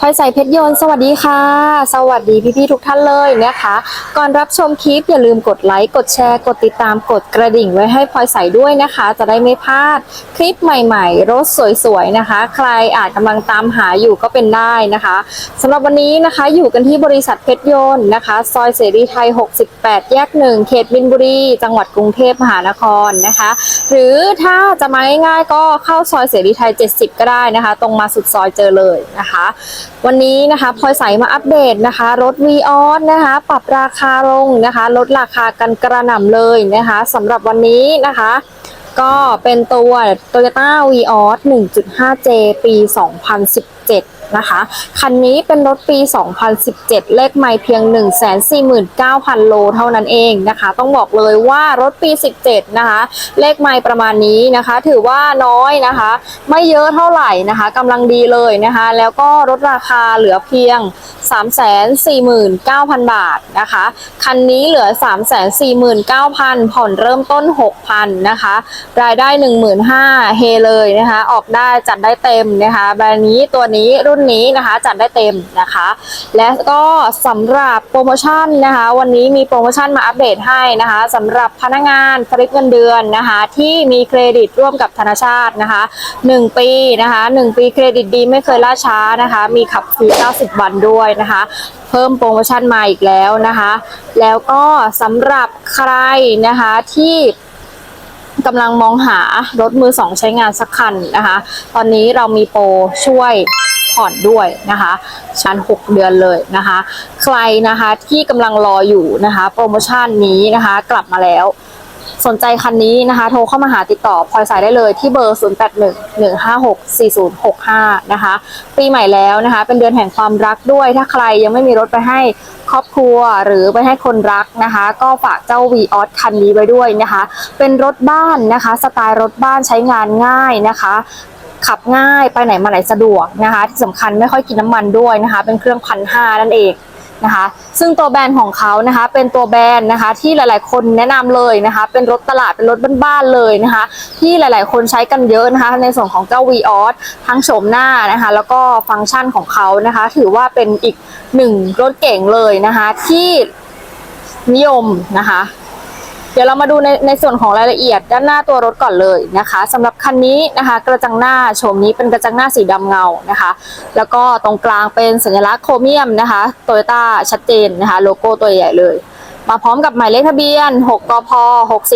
พลอยใส่เพชรยนต์สวัสดีค่ะ สวัสดีพี่ๆทุกท่านเลยนะคะ ก่อนรับชมคลิปอย่าลืมกดไลค์กดแชร์กดติดตามกดกระดิ่งไว้ให้พลอยใส่ด้วยนะคะ จะได้ไม่พลาดคลิปใหม่ๆรถสวยๆนะคะ ใครอาจกำลังตามหาอยู่ก็เป็นได้นะคะสำหรับวันนี้นะคะอยู่กันที่บริษัทเพชรยนต์นะคะ ซอยเสรีไทย 68 แยกหนึ่งเขตบินบุรีจังหวัดกรุงเทพมหานครนะคะ หรือถ้าจะมาง่ายๆก็เข้าซอยเสรีไทย 70 ก็ได้นะคะ ตรงมาสุดซอยเจอเลยนะคะ วันนี้นะคะพลอยใสมาอัปเดตนะคะ รถวีออสนะคะ ปรับราคาลงนะคะ ลดราคากันกระหน่ำเลยนะคะสำหรับวันนี้นะคะ ก็เป็นตัว Toyota v ีออส 1.5J ปี 2017 นะคะ คันนี้เป็นรถปี 2017 เลขไม่เพียง 149,000 โลเท่านั้นเองนะคะ ต้องบอกเลยว่ารถปี 17 นะคะ เลขไม่ประมาณนี้นะคะ ถือว่าน้อยนะคะ ไม่เยอะเท่าไหร่นะคะกำลังดีเลยนะคะ แล้วก็ลดราคาเหลือเพียง 349,000 บาทนะคะ คันนี้เหลือ 349,000 ผ่อนเริ่มต้น 6,000 นะคะ รายได้ 15,000เฮเลยนะคะ ออกได้จัดได้เต็มนะคะ แบรนด์นี้ตัวนี้รุ่นนี้นะคะจัดได้เต็มนะคะ และก็สำหรับโปรโมชั่นนะคะ วันนี้มีโปรโมชั่นมาอัปเดตให้นะคะสำหรับพนักงานสลิปเงินเดือนนะคะ ที่มีเครดิตร่วมกับธนาชาตินะคะ 1 ปีนะคะ 1 ปีเครดิตดีไม่เคยล่าช้านะคะ มีขับฟรี90 วันด้วยนะคะ เพิ่มโปรโมชั่นมาอีกแล้วนะคะ แล้วก็สำหรับใครนะคะที่กำลังมองหารถมือสองใช้งานสักคันนะคะ ตอนนี้เรามีโปรช่วยผ่อนด้วยนะคะชั้น6 เดือนเลยนะคะ ใครนะคะที่กำลังรออยู่นะคะ โปรโมชั่นนี้นะคะกลับมาแล้ว สนใจคันนี้นะคะ โทรเข้ามาหาติดต่อพลอยสายได้เลยที่เบอร์ 0811564065 นะคะ ปีใหม่แล้วนะคะ เป็นเดือนแห่งความรักด้วย ถ้าใครยังไม่มีรถไปให้ครอบครัวหรือไปให้คนรักนะคะ ก็ฝากเจ้า v ีออสคันนี้ไว้ด้วยนะคะ เป็นรถบ้านนะคะ สไตล์รถบ้านใช้งานง่ายนะคะขับง่ายไปไหนมาไหนสะดวกนะคะ ที่สำคัญไม่ค่อยกินน้ำมันด้วยนะคะ เป็นเครื่องพันห้านั่นเอง นะคะ ซึ่งตัวแบรนด์ของเขานะคะ เป็นตัวแบรนด์นะคะ ที่หลาย ๆ คนแนะนำเลยนะคะ เป็นรถตลาดเป็นรถบ้านๆเลยนะคะ ที่หลาย ๆ คนใช้กันเยอะนะคะ ในส่วนของเจ้า v ีออสทั้งโฉมหน้านะคะ แล้วก็ฟังก์ชันของเขานะคะ ถือว่าเป็นอีกหนึ่งรถเก่งเลยนะคะ ที่นิยมนะคะ เดี๋ยวเรามาดูในในส่วนของรายละเอียดด้านหน้าตัวรถก่อนเลยนะคะสำหรับคันนี้นะคะ กระจังหน้าโฉมนี้เป็นกระจังหน้าสีดำเงานะคะ แล้วก็ตรงกลางเป็นสัญลักษณ์โครเมียมนะคะโตโยต้าชัดเจนนะคะ โลโก้ตัวใหญ่เลยมาพร้อมกับหมายเลขทะเบียน 6 กพ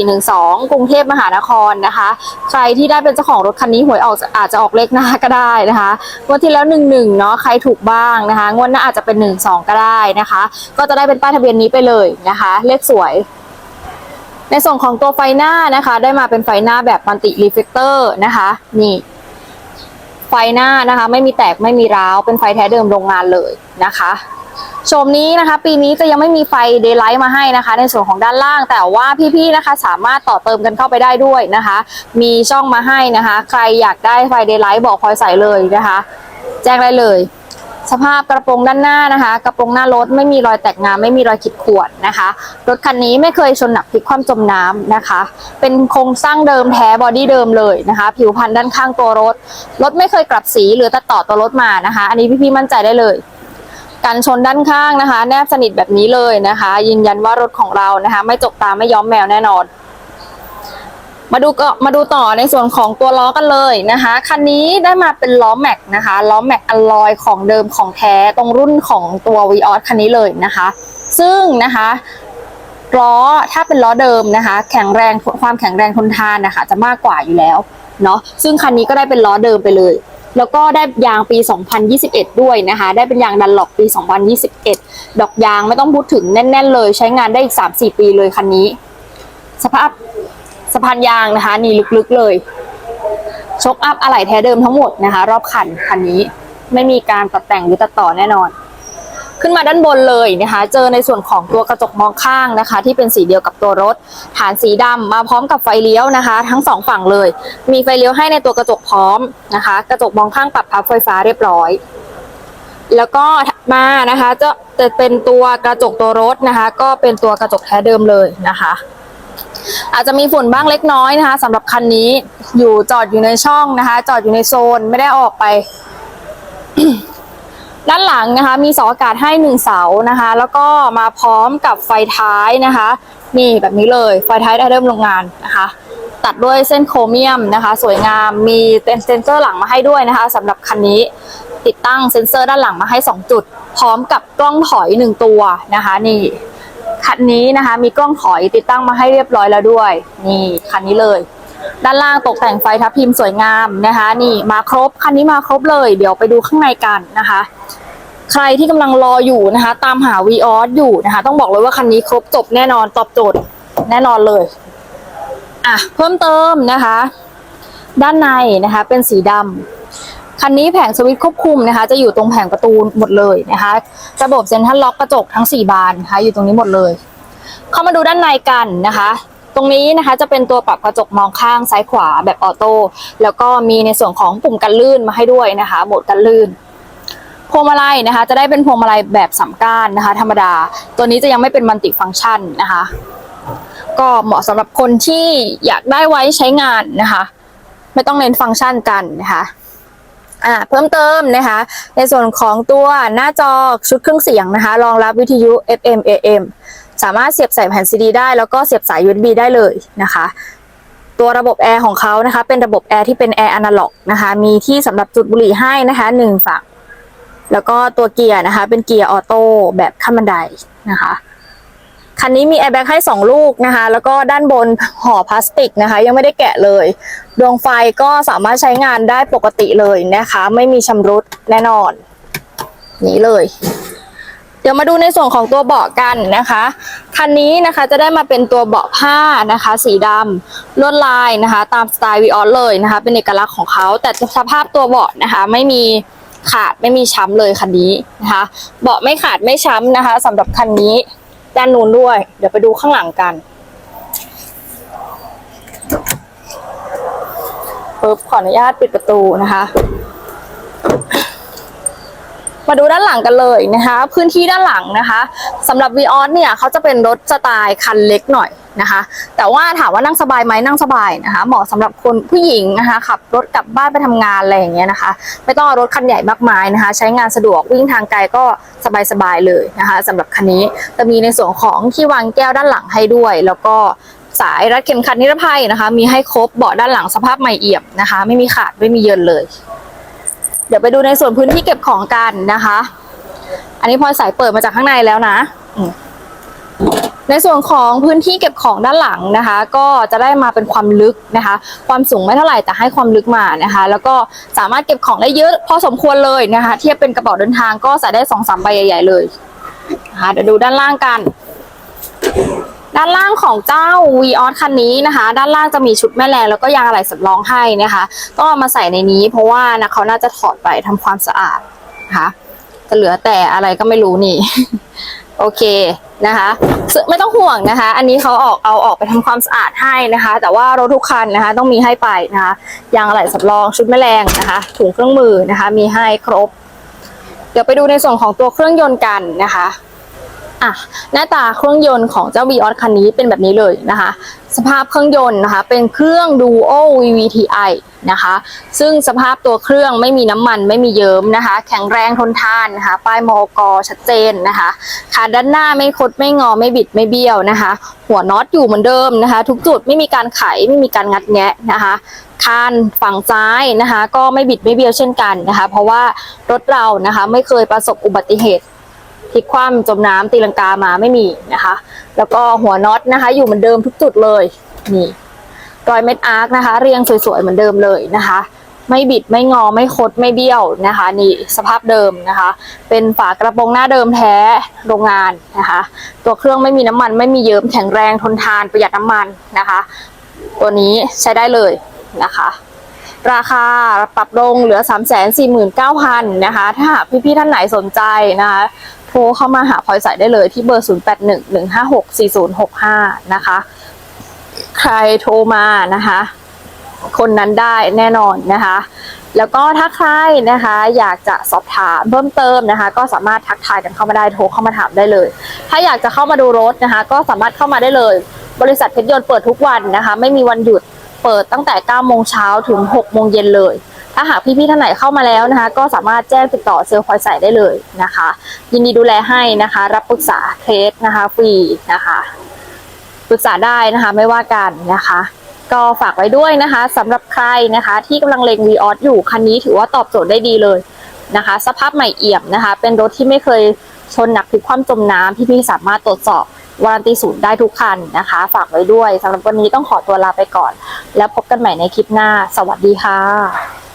6412 กรุงเทพมหานครนะคะ ใครที่ได้เป็นเจ้าของรถคันนี้หวยออกอาจจะออกเลขหน้าก็ได้นะคะงวดที่แล้ว 11 เนาะใครถูกบ้างนะคะ งวดหน้าอาจจะเป็น 12 ก็ได้นะคะ ก็จะได้เป็นป้ายทะเบียนนี้ไปเลยนะคะ เลขสวย ในส่วนของตัวไฟหน้านะคะ ได้มาเป็นไฟหน้าแบบมัลติรีเฟกเตอร์นะคะนี่ไฟหน้านะคะ ไม่มีแตกไม่มีร้าว เป็นไฟแท้เดิมโรงงานเลยนะคะโฉมนี้นะคะ ปีนี้จะยังไม่มีไฟเดย์ไลท์มาให้นะคะ ในส่วนของด้านล่าง แต่ว่าพี่ๆนะคะ สามารถต่อเติมกันเข้าไปได้ด้วยนะคะ มีช่องมาให้นะคะ ใครอยากได้ไฟเดย์ไลท์บอกพลอยใส่เลยนะคะ แจ้งได้เลย สภาพกระโปรงด้านหน้านะคะ กระโปรงหน้ารถไม่มีรอยแตกงามไม่มีรอยขีดข่วนนะคะ รถคันนี้ไม่เคยชนหนักพลิกคว่ำจมน้ำนะคะ เป็นโครงสร้างเดิมแท้บอดี้เดิมเลยนะคะ ผิวพันธุ์ด้านข้างตัวรถ รถไม่เคยกลับสีหรือตัดต่อตัวรถมานะคะ อันนี้พี่ๆมั่นใจได้เลยกันชนด้านข้างนะคะ แนบสนิทแบบนี้เลยนะคะ ยืนยันว่ารถของเรานะคะ ไม่จกตาไม่ย้อมแมวแน่นอน มาดูก็มาดูต่อในส่วนของตัวล้อกันเลยนะคะ คันนี้ได้มาเป็นล้อแม็กนะคะล้อแม็กอลลอยของเดิมของแท้ตรงรุ่นของตัว v ีออสคันนี้เลยนะคะ ซึ่งนะคะล้อถ้าเป็นล้อเดิมนะคะ แข็งแรงความแข็งแรงทนทานนะคะ จะมากกว่าอยู่แล้วเนาะซึ่งคันนี้ก็ได้เป็นล้อเดิมไปเลย แล้วก็ได้ยางปี 2021 ด้วยนะคะ ได้เป็นยางดันหลอกปี 2021 ดอกยางไม่ต้องพูดถึงแน่น ๆ เลย ใช้งานได้อีก 3-4 ปีเลยคันนี้ สภาพ สะพานยางนะคะ นี่ลึกๆเลยชกอัพอะไหล่แท้เดิมทั้งหมดนะคะ รอบคันคันนี้ไม่มีการตัดแต่งหรือตัดต่อแน่นอน ขึ้นมาด้านบนเลยนะคะ เจอในส่วนของตัวกระจกมองข้างนะคะ ที่เป็นสีเดียวกับตัวรถ ฐานสีดำมาพร้อมกับไฟเลี้ยวนะคะ ทั้งสองฝั่งเลย มีไฟเลี้ยวให้ในตัวกระจกพร้อมนะคะ กระจกมองข้างปรับพับไฟฟ้าเรียบร้อย แล้วก็มานะคะจะจะเป็นตัวกระจกตัวรถนะคะ ก็เป็นตัวกระจกแท้เดิมเลยนะคะ อาจจะมีฝุ่นบ้างเล็กน้อยนะคะสำหรับคันนี้อยู่จอดอยู่ในช่องนะคะ จอดอยู่ในโซนไม่ได้ออกไป ด้านหลังนะคะ มีเสาอากาศให้หนึ่งเสานะคะ แล้วก็มาพร้อมกับไฟท้ายนะคะ นี่แบบนี้เลยไฟท้ายได้เริ่มโรงงานนะคะ ตัดด้วยเส้นโครเมียมนะคะ สวยงามมีเซ็นเซอร์หลังมาให้ด้วยนะคะสำหรับคันนี้ติดตั้งเซ็นเซอร์ด้านหลังมาให้ 2 จุด พร้อมกับกล้องถอย 1 ตัวนะคะนี่ คันนี้นะคะ มีกล้องถอยติดตั้งมาให้เรียบร้อยแล้วด้วย นี่คันนี้เลย ด้านล่างตกแต่งไฟทับทิมพ์สวยงามนะคะ นี่มาครบคันนี้มาครบเลย เดี๋ยวไปดูข้างในกันนะคะ ใครที่กำลังรออยู่นะคะ ตามหา v ีออสอยู่นะคะ ต้องบอกเลยว่าคันนี้ครบจบแน่นอนตอบโจทย์แน่นอนเลยอะเพิ่มเติมนะคะ ด้านในนะคะเป็นสีดำ คันนี้แผงสวิตช์ควบคุมนะคะ จะอยู่ตรงแผงประตูหมดเลยนะคะ ระบบเซ็นทรัลล็อกกระจกทั้ง 4 บานนะคะอยู่ตรงนี้หมดเลย เข้ามาดูด้านในกันนะคะ ตรงนี้นะคะจะเป็นตัวปรับกระจกมองข้างซ้ายขวาแบบออโต้แล้วก็มีในส่วนของปุ่มกันลื่นมาให้ด้วยนะคะโหมดกันลื่นพวงมาลัยนะคะ จะได้เป็นพวงมาลัยแบบสามก้านนะคะ ธรรมดา ตัวนี้จะยังไม่เป็นมัลติฟังก์ชันนะคะ ก็เหมาะสำหรับคนที่อยากได้ไว้ใช้งานนะคะ ไม่ต้องเน้นฟังก์ชันกันนะคะ อ่าเพิ่มเติมนะคะ ในส่วนของตัวหน้าจอชุดเครื่องเสียงนะคะ รองรับวิทยุ FM AM สามารถเสียบใส่แผ่นซีดีได้แล้วก็เสียบสาย USB ได้เลยนะคะ ตัวระบบแอร์ของเขานะคะ เป็นระบบแอร์ที่เป็นแอร์อนาล็อกนะคะ มีที่สำหรับจุดบุหรี่ให้นะคะหนึ่งฝั่งแล้วก็ตัวเกียร์นะคะ เป็นเกียร์ออโต้แบบขั้นบันไดนะคะ คันนี้มีแอร์แบ็กให้ 2 ลูกนะคะ แล้วก็ด้านบนห่อพลาสติกนะคะ ยังไม่ได้แกะเลย ดวงไฟก็สามารถใช้งานได้ปกติเลยนะคะ ไม่มีชำรุดแน่นอน นี่เลย เดี๋ยวมาดูในส่วนของตัวเบาะกันนะคะ คันนี้นะคะจะได้มาเป็นตัวเบาะผ้านะคะ สีดำลวดลายนะคะ ตามสไตล์วีออสเลยนะคะ เป็นเอกลักษณ์ของเขา แต่สภาพตัวเบาะนะคะ ไม่มีขาดไม่มีช้ำเลยคันนี้นะคะ เบาะไม่ขาดไม่ช้ำนะคะสำหรับคันนี้ ด้านนู้นด้วย เดี๋ยวไปดูข้างหลังกันปึ๊บขออนุญาตปิดประตูนะคะ มาดูด้านหลังกันเลยนะคะ พื้นที่ด้านหลังนะคะสำหรับวีออสเนี่ยเขาจะเป็นรถสไตล์คันเล็กหน่อย นะคะ แต่ว่าถามว่านั่งสบายไหมนั่งสบายนะคะ เหมาะสำหรับคนผู้หญิงนะคะขับรถกลับบ้านไปทำงานอะไรอย่างเงี้ยนะคะ ไม่ต้องรถคันใหญ่มากมายนะคะ ใช้งานสะดวกวิ่งทางไกลก็สบายๆเลยนะคะสำหรับคันนี้จะมีในส่วนของที่วางแก้วด้านหลังให้ด้วย แล้วก็สายรัดเข็มขัดนิรภัยนะคะ มีให้ครบเบาะด้านหลังสภาพใหม่เอี่ยมนะคะ ไม่มีขาดไม่มีเยินเลย เดี๋ยวไปดูในส่วนพื้นที่เก็บของกันนะคะ อันนี้พลอยสายเปิดมาจากข้างในแล้วนะอื ในส่วนของพื้นที่เก็บของด้านหลังนะคะ ก็จะได้มาเป็นความลึกนะคะ ความสูงไม่เท่าไหร่แต่ให้ความลึกมานะคะ แล้วก็สามารถเก็บของได้เยอะพอสมควรเลยนะคะ เทียบเป็นกระเป๋าเดินทางก็ใส่ได้สองสามใบใหญ่ ๆ เลยนะคะเดี๋ยวดูด้านล่างกัน ด้านล่างของเจ้า v ีออสคันนี้นะคะ ด้านล่างจะมีชุดแม่แรงแล้วก็ยางอะไหล่สำรองให้นะคะ ต้องเอามาใส่ในนี้ เพราะว่านะเขาน่าจะถอดไปทำความสะอาดนะคะจะเหลือแต่อะไรก็ไม่รู้นี่ โอเคนะคะไม่ต้องห่วงนะคะ อันนี้เขาออกเอาออกไปทำความสะอาดให้นะคะ แต่ว่ารถทุกคันนะคะ ต้องมีให้ไปนะคะยางอะไหล่สำรองชุดแมลงนะคะ ถุงเครื่องมือนะคะ มีให้ครบ เดี๋ยวไปดูในส่วนของตัวเครื่องยนต์กันนะคะ อะหน้าตาเครื่องยนต์ของเจ้า v ีออสคันนี้เป็นแบบนี้เลยนะคะ สภาพเครื่องยนต์นะคะ เป็นเครื่อง Duo VVTi นะคะ ซึ่งสภาพตัวเครื่องไม่มีน้ำมันไม่มีเยิ้มนะคะ แข็งแรงทนทานนะคะป้ายมอกชัดเจนนะคะขาด้านหน้าไม่คดไม่งอไม่บิดไม่เบี้ยวนะคะ หัวน็อตอยู่เหมือนเดิมนะคะ ทุกจุดไม่มีการไขไม่มีการงัดแงะนะคะคานฝั่งซ้ายนะคะ ก็ไม่บิดไม่เบี้ยวเช่นกันนะคะ เพราะว่ารถเรานะคะไม่เคยประสบอุบัติเหตุ พลิกคว่ำจมน้ำตีลังกามาไม่มีนะคะ แล้วก็หัวน็อตนะคะ อยู่เหมือนเดิมทุกจุดเลยนี่รอยเม็ดอาร์คนะคะ เรียงสวยๆเหมือนเดิมเลยนะคะ ไม่บิดไม่งอไม่คดไม่เบี้ยวนะคะ นี่สภาพเดิมนะคะ เป็นฝากระโปรงหน้าเดิมแท้โรงงานนะคะ ตัวเครื่องไม่มีน้ำมัน ไม่มีเยิ้มแข็งแรงทนทานประหยัดน้ำมันนะคะ ตัวนี้ใช้ได้เลยนะคะ ราคาปรับลงเหลือ 3 4 9 0 0 0นะคะ ถ้าพี่ๆท่านไหนสนใจนะคะ ทรเข้ามาหาพลอยใส่ได้เลยที่เบอร์ 0811564065 นะคะ ใครโทรมานะคะ คนนั้นได้แน่นอนนะคะ แล้วก็ถ้าใครนะคะ อยากจะสอบถามเพิ่มเติมนะคะ ก็สามารถทักทายกันเข้ามาได้โทรเข้ามาถามได้เลย ถ้าอยากจะเข้ามาดูรถนะคะ ก็สามารถเข้ามาได้เลย บริษัทเพชรยนต์เปิดทุกวันนะคะ ไม่มีวันหยุดเปิดตั้งแต่9โมงเช้าถึง6โมงเย็นเลย ถ้าหากพี่ๆท่านไหนเข้ามาแล้วนะคะ ก็สามารถแจ้งติดต่อเซลล์พลอยใส่ได้เลยนะคะ ยินดีดูแลให้นะคะ รับปรึกษาเคสนะคะฟรีนะคะปรึกษาได้นะคะไม่ว่ากันนะคะ ก็ฝากไว้ด้วยนะคะสำหรับใครนะคะ ที่กำลังเลง v ีออสอยู่คันนี้ถือว่าตอบโจทย์ได้ดีเลยนะคะ สภาพใหม่เอี่ยมนะคะ เป็นรถที่ไม่เคยชนหนักพลิกคว่ำจมน้ำพี่ๆสามารถตรวจสอบวารันตีศูนย์ได้ทุกคันนะคะ ฝากไว้ด้วยสำหรับวันนี้ต้องขอตัวลาไปก่อน แล้วพบกันใหม่ในคลิปหน้า สวัสดีค่ะ